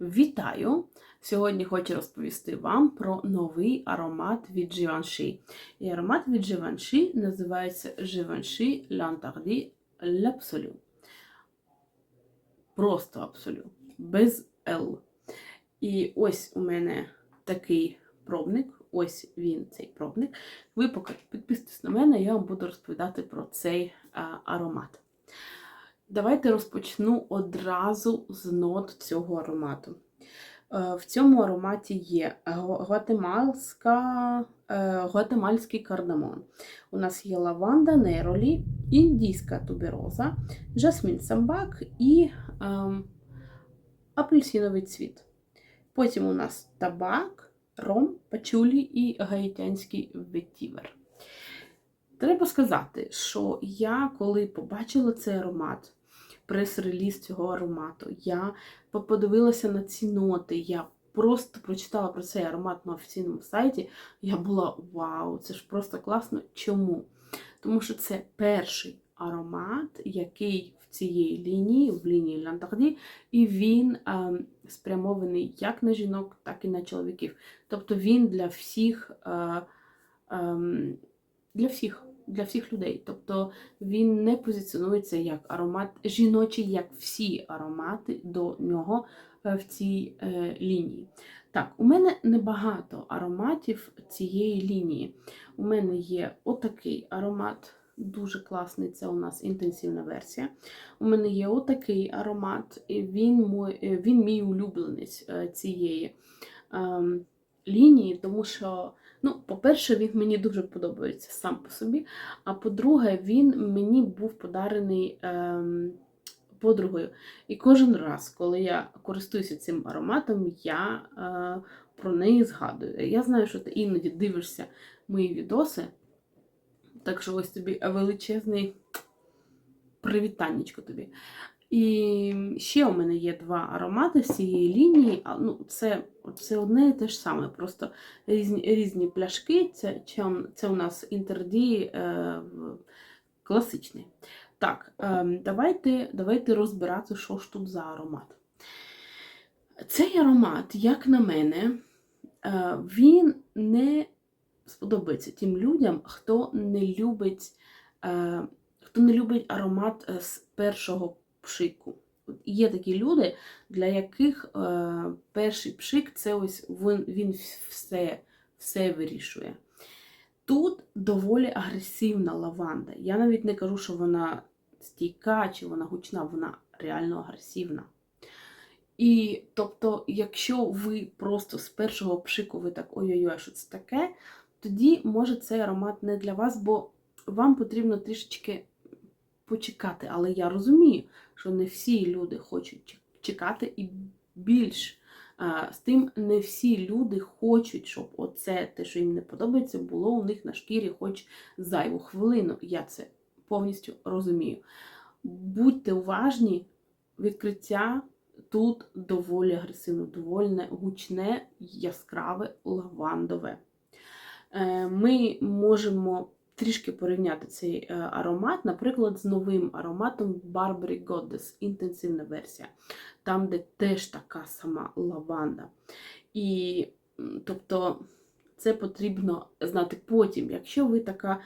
Вітаю! Сьогодні хочу розповісти вам про новий аромат від Givenchy. І аромат від Givenchy називається Givenchy L'Interdit L'Absolu. Просто абсолют, без L. І ось у мене такий пробник. Ось він, цей пробник. Ви поки підписуйтесь на мене, я вам буду розповідати про цей а, аромат. Давайте розпочну одразу з нот цього аромату. Е, В цьому ароматі є гватемальська, е, гватемальський кардамон. У нас є лаванда неролі, індійська тубероза, жасмін самбак і ем, апельсиновий цвіт. Потім у нас табак, ром, пачулі і гаїтянський ветівер. Треба сказати, що я, коли побачила цей аромат, прес-реліз цього аромату, я подивилася на ці ноти, я просто прочитала про цей аромат на офіційному сайті. Я була вау, це ж просто класно. Чому? Тому що це перший аромат, який в цієї лінії, в лінії Лантарді, і він е, спрямований як на жінок, так і на чоловіків. Тобто він для всіх. Е, е, для всіх для всіх людей. Тобто він не позиціонується як аромат жіночий, як всі аромати до нього в цій е, лінії. Так, у мене небагато ароматів цієї лінії. У мене є отакий аромат. Дуже класний, це у нас інтенсивна версія. У мене є отакий аромат, він мій, він мій улюбленець е, цієї ем, лінії, тому що Ну, по-перше, він мені дуже подобається сам по собі. А по-друге, він мені був подарений ем, подругою. І кожен раз, коли я користуюся цим ароматом, я е, про неї згадую. Я знаю, що ти іноді дивишся мої відоси. Так що ось тобі величезний привітаннячко тобі. І ще у мене є два аромати з цієї лінії. Ну, Це це одне і те ж саме, просто різні різні пляшки. Це це у нас інтерді е, класичний. Так, е, давайте давайте розбирати, що ж тут за аромат. Цей аромат, як на мене, е, він не сподобається тим людям, хто не любить, е, хто не любить аромат е, з першого пшику. Є такі люди, для яких е, перший пшик це ось він він все, все вирішує. Тут доволі агресивна лаванда. Я навіть не кажу, що вона стійка чи вона гучна, вона реально агресивна. І тобто, якщо ви просто з першого пшику ви так ой-ой-ой, що це таке, тоді може цей аромат не для вас, бо вам потрібно трішечки почекати. Але я розумію, що не всі люди хочуть чекати і більш. З тим не всі люди хочуть, щоб оце те, що їм не подобається, було у них на шкірі хоч зайву хвилину. Я це повністю розумію. Будьте уважні, відкриття тут доволі агресивне, доволі гучне, яскраве, лавандове. Е, ми можемо трішки порівняти цей е, аромат, наприклад, з новим ароматом Burberry Goddess, інтенсивна версія, там, де теж така сама лаванда. І тобто це потрібно знати потім. Якщо ви така,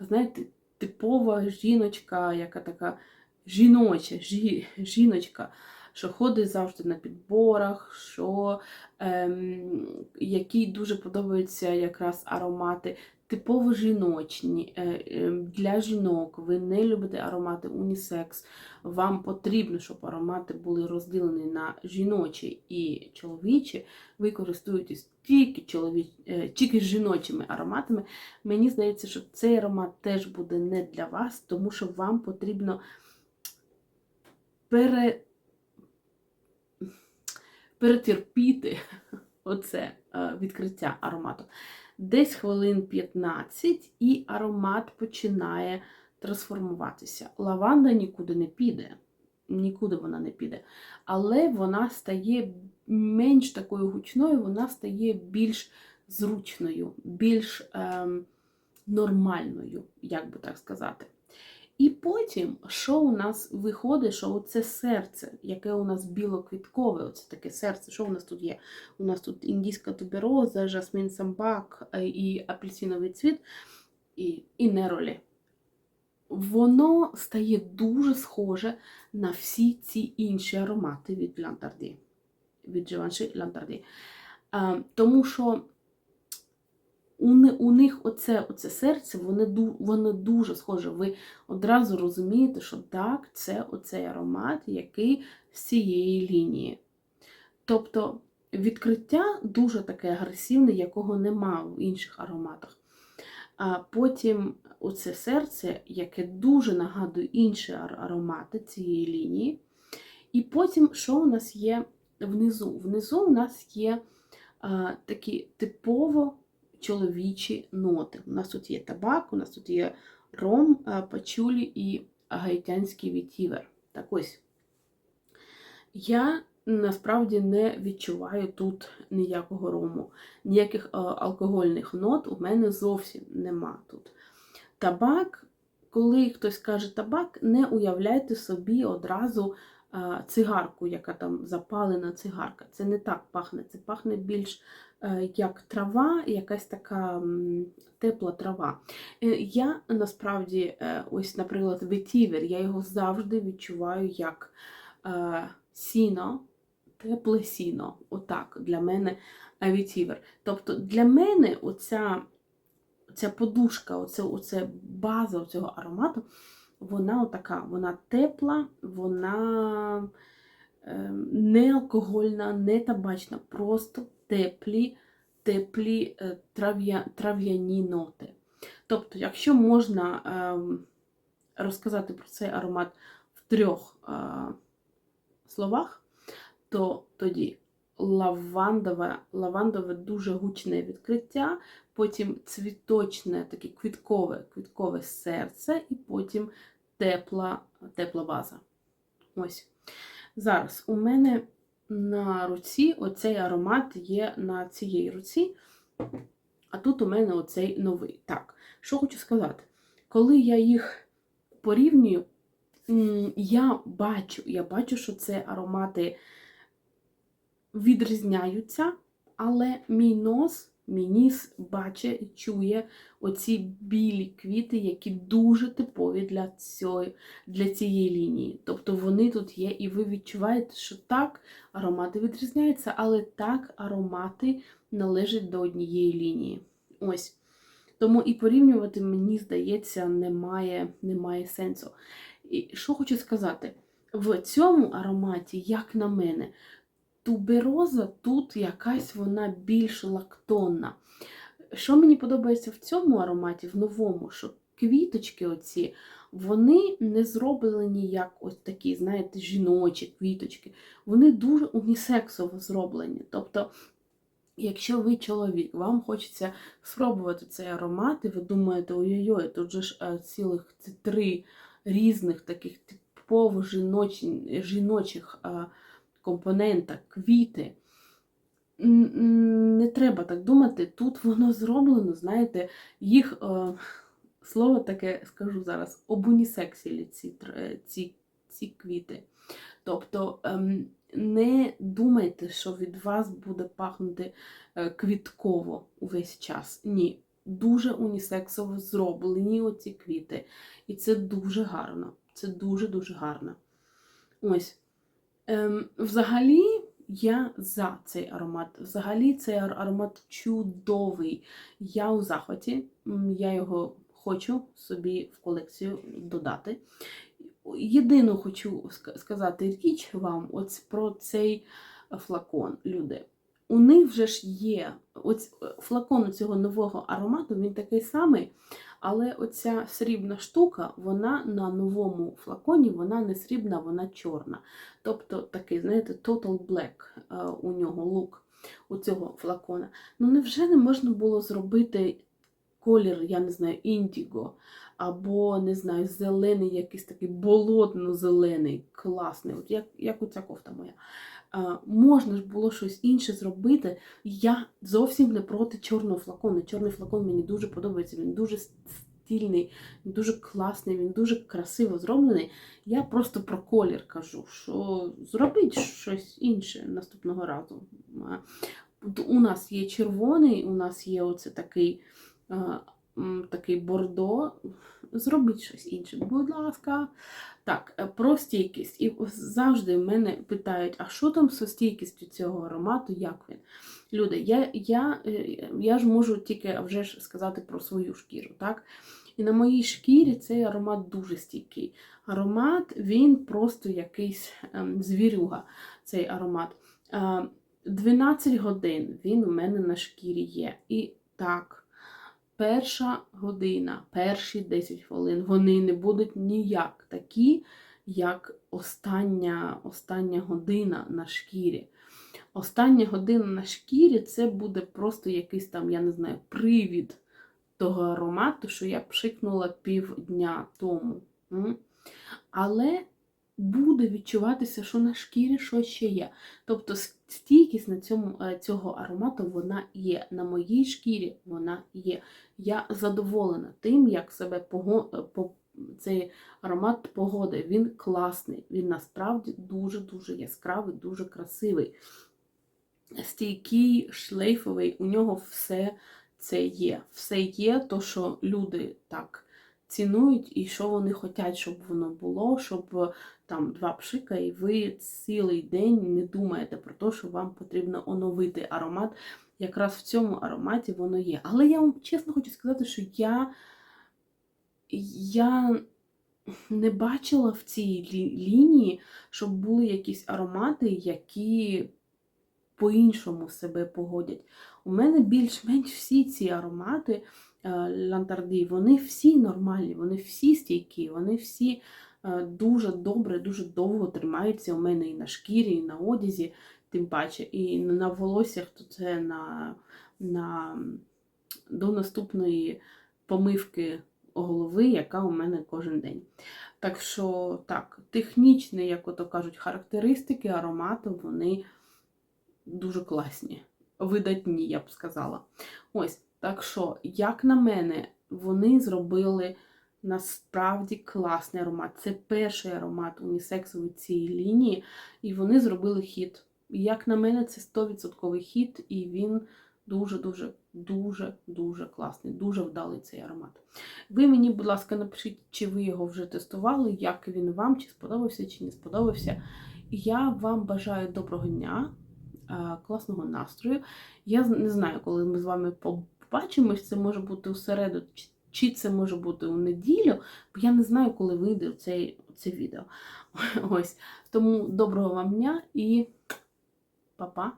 знаєте, типова жіночка, яка така жіноча жі, жіночка, що ходить завжди на підборах, що ем, якій дуже подобаються якраз аромати типово жіночні е, е, для жінок. Ви не любите аромати унісекс. Вам потрібно, щоб аромати були розділені на жіночі і чоловічі. Ви користуєтесь тільки чоловіч... Е, тільки жіночими ароматами. Мені здається, що цей аромат теж буде не для вас, тому що вам потрібно пере... перетерпіти оце відкриття аромату десь хвилин 15, і аромат починає трансформуватися. Лаванда нікуди не піде, нікуди вона не піде. Але вона стає менш такою гучною, вона стає більш зручною, більш ем, нормальною, як би так сказати. І потім, що у нас виходить, що це серце, яке у нас білоквіткове, оце таке серце, що у нас тут є? У нас тут індійська тубероза, жасмін самбак е, і апельсиновий цвіт, і, і неролі. Воно стає дуже схоже на всі ці інші аромати від Лантарді, від Живанши Лантарді. Тому що у, у них оце, оце серце, воно, воно дуже схоже. Ви одразу розумієте, що так, це оцей аромат, який з цієї лінії. Тобто відкриття дуже таке агресивне, якого нема в інших ароматах. А потім оце серце, яке дуже нагадує інші аромати цієї лінії. І потім, що у нас є внизу? Внизу у нас є а, такі типово чоловічі ноти. У нас тут є табак, у нас тут є ром, пачулі і гаїтянський вітівер. Так ось. Я насправді не відчуваю тут ніякого рому, ніяких е, алкогольних нот у мене зовсім нема тут. Табак, коли хтось каже табак, не уявляйте собі одразу е, цигарку, яка там запалена цигарка. Це не так пахне. Це пахне більш е, як трава, якась така тепла трава. Е, Я насправді, е, ось, наприклад, ветівер, я його завжди відчуваю як сіно, тепле сіно. Отак для мене ветівер. Тобто для мене оця, оця подушка, оце, оце база цього аромату, вона отака, вона тепла, вона е, не алкогольна, не табачна, просто теплі, теплі е, трав'я, трав'яні ноти. Тобто, якщо можна е, розказати про цей аромат в трьох е, словах, то тоді лавандове, лавандове дуже гучне відкриття, потім цвіточне, таке квіткове, квіткове серце, і потім тепла, тепла база. Ось. Зараз у мене на руці оцей аромат є на цієї руці, а тут у мене оцей новий. Так, що хочу сказати, коли я їх порівнюю, я бачу, я бачу, що це аромати відрізняються, але мій нос, мій ніс бачить і чує оці білі квіти, які дуже типові для, цієї, для цієї лінії. Тобто вони тут є, і ви відчуваєте, що так, аромати відрізняються, але так аромати належать до однієї лінії. Ось. Тому і порівнювати, мені здається, немає, немає сенсу. І що хочу сказати, в цьому ароматі, як на мене, тубероза тут якась вона більш лактонна. Що мені подобається в цьому ароматі, в новому, що квіточки оці, вони не зроблені як ось такі, знаєте, жіночі квіточки. Вони дуже унісексово зроблені. Тобто, якщо ви чоловік, вам хочеться спробувати цей аромат, і ви думаєте, ой-ой-ой, тут же ж е, цілих три різних таких типово жіночі, жіночих е, компонента, квіти. Не треба так думати. Тут воно зроблено, знаєте, їх е, слово таке скажу зараз, обунісексілі ці, ці, ці квіти. Тобто ем, не думайте, що від вас буде пахнути е, квітково увесь час. Ні. Дуже унісексово зроблені оці квіти. І це дуже гарно. Це дуже-дуже гарно. Ось. Ем, взагалі, я за цей аромат. Взагалі, цей аромат чудовий. Я у захваті. Я його хочу собі в колекцію додати. Єдину хочу сказати річ вам ось про цей флакон, люди. У них вже ж є ось флакон цього нового аромату, він такий самий, але оця срібна штука, вона на новому флаконі, вона не срібна, вона чорна. Тобто такий, знаєте, total black е, у нього лук у цього флакона. Ну невже не можна було зробити колір, я не знаю, індіго, або, не знаю, зелений, якийсь такий болотно-зелений, класний, от як, як оця кофта моя. Е, можна ж було щось інше зробити. Я зовсім не проти чорного флакону. Чорний флакон мені дуже подобається, він дуже стильний, він дуже класний, він дуже красиво зроблений. Я просто про колір кажу, що зробіть щось інше наступного разу. А, У нас є червоний, у нас є оце такий, такий бордо. Зробіть щось інше, будь ласка. Так, е, про стійкість. І завжди мене питають, а що там зі стійкістю цього аромату, як він? Люди, я, я, е, я ж можу тільки вже ж сказати про свою шкіру. так? І на моїй шкірі цей аромат дуже стійкий. Аромат, він просто якийсь ем, звірюга, цей аромат. Е, 12 годин він у мене на шкірі є. І так, перша година, перші 10 хвилин, вони не будуть ніяк такі, як остання, остання година на шкірі. Остання година на шкірі це буде просто якийсь там, я не знаю, привід того аромату, що я пшикнула півдня тому. Але буде відчуватися, що на шкірі щось ще є. Тобто стійкість на цьому, е, цього аромату вона є. На моїй шкірі вона є. Я задоволена тим, як себе е, по... цей аромат погоди. Він класний, він насправді дуже-дуже яскравий, дуже красивий. Стійкий, шлейфовий, у нього все це є. Все є, то, що люди так цінують, і що вони хочуть, щоб воно було, щоб там два пшика, і ви цілий день не думаєте про те, що вам потрібно оновити аромат. Якраз в цьому ароматі воно є. Але я вам чесно хочу сказати, що я, я не бачила в цій лі- лінії, щоб були якісь аромати, які по-іншому себе погодять. У мене більш-менш всі ці аромати е, лантарди, вони всі нормальні, вони всі стійкі, вони всі е, дуже добре, дуже довго тримаються у мене і на шкірі, і на одязі, тим паче, і на волоссях, то це на, на, до наступної помивки голови, яка у мене кожен день. Так що, так, технічні, як ото кажуть, характеристики аромату, вони дуже класні, видатні, я б сказала. Ось, так що, як на мене, вони зробили насправді класний аромат. Це перший аромат унісексовий цієї лінії, і вони зробили хіт. Як на мене, це 100% хіт, і він дуже-дуже, дуже, дуже класний, дуже вдалий цей аромат. Ви мені, будь ласка, напишіть, чи ви його вже тестували, як він вам, чи сподобався, чи не сподобався. Я вам бажаю доброго дня, е, класного настрою. Я не знаю, коли ми з вами побачимось, це може бути у середу, чи- це може бути у неділю, бо я не знаю, коли вийде це, це відео. Ось. Тому доброго вам дня і па-па!